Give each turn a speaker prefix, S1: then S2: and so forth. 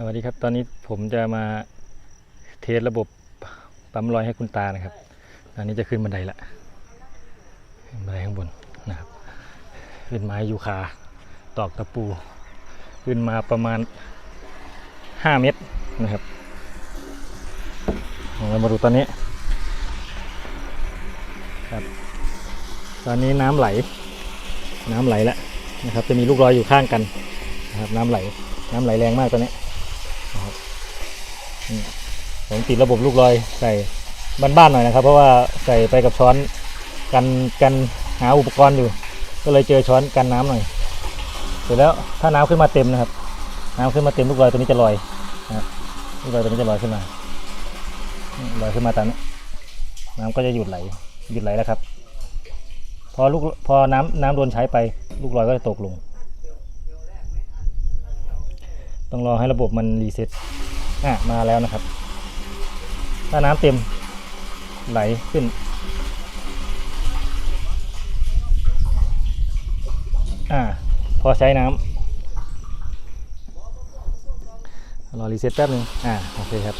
S1: สวัสดีครับ ตอนนี้ผมจะมาเทสระบบปั๊มลอยให้คุณตานะครับตอนนี้จะขึ้นบันไดละขึ้นบันไดข้างบนนะครับ เป็นไม้ยูคาตอกตะปู ขึ้นมาประมาณ 5 เมตรนะครับเรามาดูตอนนี้ครับ ตอนนี้น้ำไหล น้ำไหลแล้วนะครับ จะมีลูกรอยอยู่ข้างกันนะครับ น้ำไหล น้ำไหลแรงมากตอนนี้ นะครับผมติดระบบลูกรอยใส่บ้านๆหน่อยนะครับ เพราะว่าใส่ไปกับช้อนกันกันหาอุปกรณ์อยู่ ก็เลยเจอช้อนกันน้ำหน่อย เสร็จแล้วถ้าน้ำขึ้นมาเต็มนะครับ น้ำขึ้นมาเต็มลูกรอยตัวนี้จะลอยนะครับลูกรอยตัวนี้จะลอยขึ้นมาลอยขึ้นมาตามนี้น้ำก็จะหยุดไหลหยุดไหลแล้วครับ พอลูกพอน้ำน้ำโดนใช้ไป ลูกรอยก็จะตกลง ต้องรอให้ระบบมันรีเซ็ตอะมาแล้วนะครับ ถ้าน้ำเต็มไหลขึ้น อ่า พอใช้น้ำรอรีเซ็ตแป๊บนึงอ่า โอเคครับ